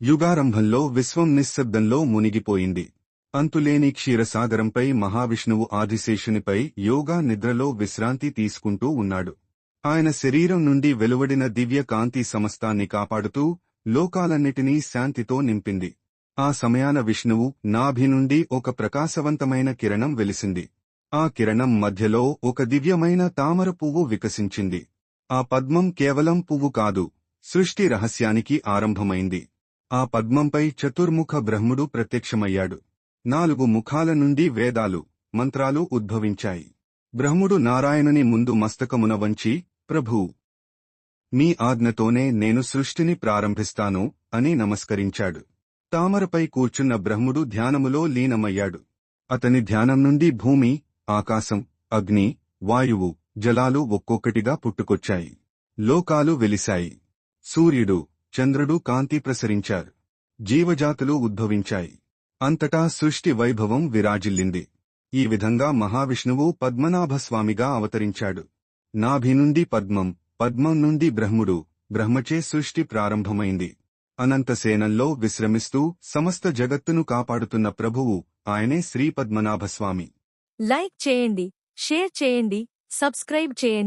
యుగారంభంలో విశ్వం నిశ్శబ్దంలో మునిగిపోయింది. అంతులేని క్షీరసాగరంపై మహావిష్ణువు ఆదిశేషునిపై యోగా నిద్రలో విశ్రాంతి తీసుకుంటూ ఉన్నాడు. ఆయన శరీరం నుండి వెలువడిన దివ్య కాంతి సమస్తాన్ని కాపాడుతూ లోకాలన్నిటినీ శాంతితో నింపింది. ఆ సమయాన విష్ణువు నాభి నుండి ఒక ప్రకాశవంతమైన కిరణం వెలిసింది. ఆ కిరణం మధ్యలో ఒక దివ్యమైన తామర పువ్వు వికసించింది. ఆ పద్మం కేవలం పువ్వు కాదు సృష్టి రహస్యానికి ఆరంభమైంది. ఆ పద్మంపై చతుర్ముఖ బ్రహ్ముడు ప్రత్యక్షమయ్యాడు. నాలుగు ముఖాల నుండి వేదాలు మంత్రాలు ఉద్భవించాయి. బ్రహ్ముడు నారాయణుని ముందు మస్తకమున వంచి ప్రభూ మీ ఆజ్ఞతోనే నేను సృష్టిని ప్రారంభిస్తాను అని నమస్కరించాడు. తామరపై కూర్చున్న బ్రహ్ముడు ధ్యానములో లీనమయ్యాడు. అతని ధ్యానం నుండి భూమి ఆకాశం అగ్ని వాయువు జలాలు ఒక్కొక్కటిగా పుట్టుకొచ్చాయి. లోకాలు వెలిశాయి. సూర్యుడు చంద్రుడు కాంతి ప్రసరించారు జీవజాతులు ఉద్భవించాయి. అంతటా సృష్టి వైభవం విరాజిల్లింది. ఈ విధంగా మహావిష్ణువు పద్మనాభస్వామిగా అవతరించాడు. నాభి నుండి పద్మం పద్మం నుండి బ్రహ్ముడు బ్రహ్మచే సృష్టి ప్రారంభమైంది. అనంతసేనంలో విశ్రమిస్తూ సమస్త జగత్తును కాపాడుతున్న ప్రభువు ఆయనే శ్రీ పద్మనాభస్వామి లైక్ చేయండి షేర్ చేయండి సబ్స్క్రైబ్ చేయండి.